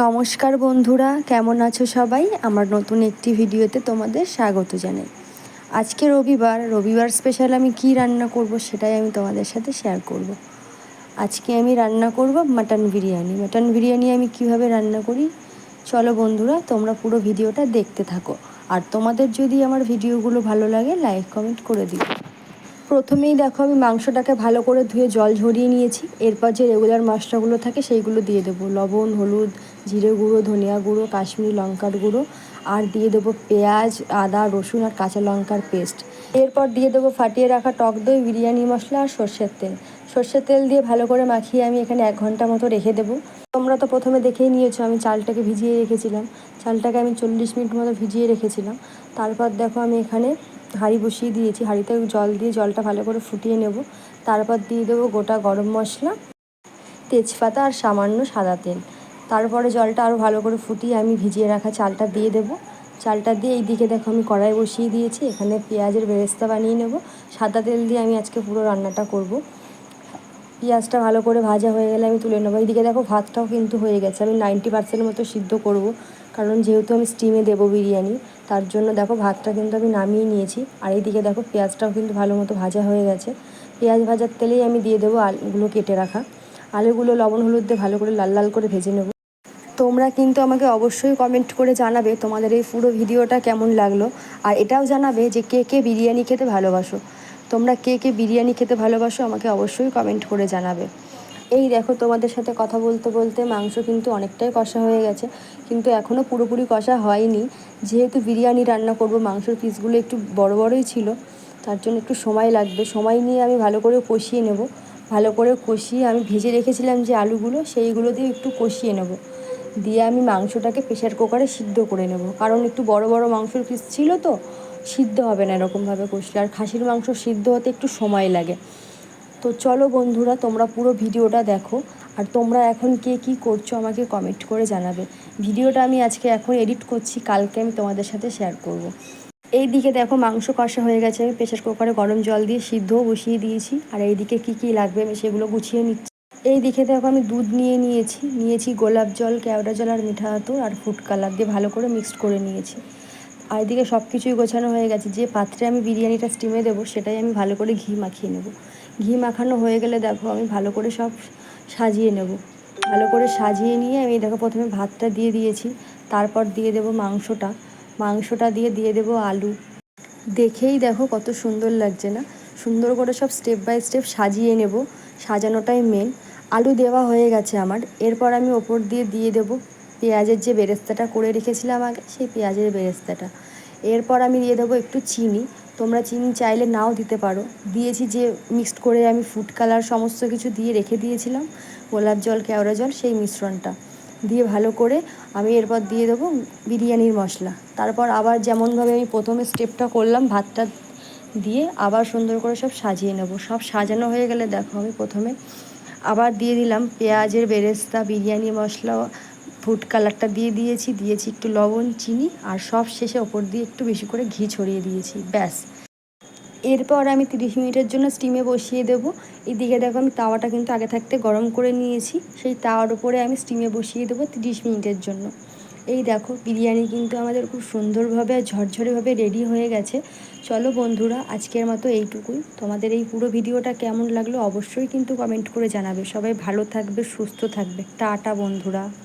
নমস্কার বন্ধুরা, কেমন আছো সবাই? আমার নতুন একটি ভিডিওতে তোমাদের স্বাগত জানাই। আজকে রবিবার রবিবার স্পেশাল আমি কি রান্না করব সেটাই আমি তোমাদের সাথে শেয়ার করব। আজকে আমি রান্না করব মাটন বিরিয়ানি। মাটন বিরিয়ানি আমি কীভাবে রান্না করি? চলো বন্ধুরা, তোমরা পুরো ভিডিওটা দেখতে থাকো। আর তোমাদের যদি আমার ভিডিওগুলো ভালো লাগে লাইক কমেন্ট করে দিও। প্রথমেই দেখো, আমি মাংসটাকে ভালো করে ধুয়ে জল ঝরিয়ে নিয়েছি। এরপর যে রেগুলার মশলাগুলো থাকে, সেইগুলো দিয়ে দেবো। লবণ, হলুদ জিরে গুঁড়ো, ধনিয়া গুঁড়ো, কাশ্মীরি লঙ্কার গুঁড়ো, আর দিয়ে দেবো পেঁয়াজ, আদা, রসুন আর কাঁচা লঙ্কার পেস্ট। এরপর দিয়ে দেবো ফাটিয়ে রাখা টক দই, বিরিয়ানি মশলা আর সর্ষের তেল। সর্ষের তেল দিয়ে ভালো করে মাখিয়ে আমি এখানে এক ঘণ্টা মতো রেখে দেবো। তোমরা তো প্রথমে দেখেই নিয়েছো, আমি চালটাকে ভিজিয়ে রেখেছিলাম। চালটাকে আমি চল্লিশ মিনিট মতো ভিজিয়ে রেখেছিলাম। তারপর দেখো আমি এখানে হাঁড়ি বসিয়ে দিয়েছি। হাঁড়িতে জল দিয়ে জলটা ভালো করে ফুটিয়ে নেব। তারপর দিয়ে দেবো গোটা গরম মশলা, তেজপাতা আর সামান্য সাদা তেল। তারপরে জলটা আরও ভালো করে ফুটিয়ে আমি ভিজিয়ে রাখা চালটা দিয়ে দেবো। চালটা দিয়ে এই দিকে দেখো আমি কড়াই বসিয়ে দিয়েছি, এখানে পেঁয়াজের বেরেস্তা বানিয়ে নেব। সাদা তেল দিয়ে আমি আজকে পুরো রান্নাটা করব। পেঁয়াজটা ভালো করে ভাজা হয়ে গেলে আমি তুলে নেব। এইদিকে দেখো ভাতটাও কিন্তু হয়ে গেছে, আমি নাইনটি পার্সেন্ট মতো সিদ্ধ করব। কারণ যেহেতু আমি স্টিমে দেবো বিরিয়ানি, তার জন্য দেখো ভাতটা কিন্তু আমি নামিয়ে নিয়েছি। আর এইদিকে দেখো পেঁয়াজটাও কিন্তু ভালো মতো ভাজা হয়ে গেছে। পেঁয়াজ ভাজার তেলেই আমি দিয়ে দেবো আলুগুলো কেটে রাখা। আলুগুলো, লবণ, হলুদ দিয়ে ভালো করে লাল লাল করে ভেজে নেব। তোমরা কিন্তু আমাকে অবশ্যই কমেন্ট করে জানাবে তোমাদের এই পুরো ভিডিওটা কেমন লাগল। আর এটাও জানাবে যে কে কে বিরিয়ানি খেতে ভালোবাসো। তোমরা কে কে বিরিয়ানি খেতে ভালোবাসো আমাকে অবশ্যই কমেন্ট করে জানাবে। এই দেখো তোমাদের সাথে কথা বলতে বলতে মাংস কিন্তু অনেকটাই কষা হয়ে গেছে। কিন্তু এখনও পুরোপুরি কষা হয়নি। যেহেতু বিরিয়ানি রান্না করব, মাংসের পিসগুলো একটু বড় বড়ই ছিল। তার জন্য একটু সময় লাগবে। সময় নিয়ে আমি ভালো করে কষিয়ে নেব। ভালো করে কষিয়ে আমি ভেজে রেখেছিলাম যে আলুগুলো, সেইগুলো দিয়ে একটু কষিয়ে নেব। দিয়ে আমি মাংসটাকে প্রেশার কুকারে সিদ্ধ করে নেব। কারণ একটু বড় বড় মাংসের পিস ছিল তো, সিদ্ধ হবে না এরকমভাবে কষলে। আর খাসির মাংস সিদ্ধ হতে একটু সময় লাগে। তো চলো বন্ধুরা, তোমরা পুরো ভিডিওটা দেখো। আর তোমরা এখন কে কী করছ আমাকে কমেন্ট করে জানাবে। ভিডিওটা আমি আজকে এখন এডিট করছি। কালকে আমি তোমাদের সাথে শেয়ার করব। এই দিকে দেখো মাংস কষা হয়ে গেছে। প্রেশার কুকারে গরম জল দিয়ে সিদ্ধও বসিয়ে দিয়েছি। আর এই দিকে কী কী লাগবে আমি সেগুলো গুছিয়ে নিচ্ছি। এই দিকে দেখো আমি দুধ নিয়ে নিয়েছি। নিয়েছি গোলাপ জল, কেওড়া জল আর মিঠা আতর আর ফুড কালার দিয়ে ভালো করে মিক্সড করে নিয়েছি। আর এদিকে সব কিছুই গোছানো হয়ে গেছে। যে পাত্রে আমি বিরিয়ানিটা স্টিমে দেবো সেটাই আমি ভালো করে ঘি মাখিয়ে নেব। ঘি মাখানো হয়ে গেলে দেখো আমি ভালো করে সব সাজিয়ে নেব। ভালো করে সাজিয়ে নিয়ে আমি দেখো প্রথমে ভাতটা দিয়ে দিয়েছি। তারপর দিয়ে দেব মাংসটা। মাংসটা দিয়ে দিয়ে দেব আলু। দেখেই দেখো কত সুন্দর লাগছে না? সুন্দর করে সব স্টেপ বাই স্টেপ সাজিয়ে নেব, সাজানোটাই মেন আলু দেওয়া হয়ে গেছে আমার। এরপর আমি ওপর দিয়ে দিয়ে দেব পেঁয়াজের যে বেরেস্তাটা করে রেখেছিলাম আগে, সেই পেঁয়াজের বেরেস্তাটা। এরপর আমি দিয়ে দেবো একটু চিনি। তোমরা চিনি চাইলে নাও দিতে পারো। দিয়েছি যে মিক্সড করে আমি ফুড কালার সমস্ত কিছু দিয়ে রেখে দিয়েছিলাম। গোলাপ জল, কেওড়া জল, সেই মিশ্রণটা। দিয়ে ভালো করে আমি এরপর দিয়ে দেবো বিরিয়ানির মশলা। তারপর আবার যেমনভাবে আমি প্রথমে স্টেপটা করলাম ভাতটা দিয়ে আবার সুন্দর করে সব সাজিয়ে নেব। সব সাজানো হয়ে গেলে দেখো আমি প্রথমে আবার দিয়ে দিলাম পেঁয়াজের বেরেস্তা, বিরিয়ানি মশলা ফুড কালারটা দিয়ে দিয়েছি দিয়েছি একটু লবণ, চিনি আর সব শেষে ওপর দিয়ে একটু বেশি করে ঘি ছড়িয়ে দিয়েছি, ব্যাস। এরপর আমি তিরিশ মিনিটের জন্য স্টিমে বসিয়ে দেবো। এদিকে দেখো আমি তাওয়াটা কিন্তু আগে থাকতে গরম করে নিয়েছি। সেই তাওয়ার উপরে আমি স্টিমে বসিয়ে দেবো তিরিশ মিনিটের জন্য। এই দেখো, বিরিয়ানি কিন্তু আমাদের খুব সুন্দরভাবে আর ঝরঝরেভাবে রেডি হয়ে গেছে। চলো বন্ধুরা, আজকের মতো এইটুকুই। তোমাদের এই পুরো ভিডিওটা কেমন লাগল অবশ্যই কিন্তু কমেন্ট করে জানাবে। সবাই ভালো থাকবে, সুস্থ থাকবে। টাটা বন্ধুরা।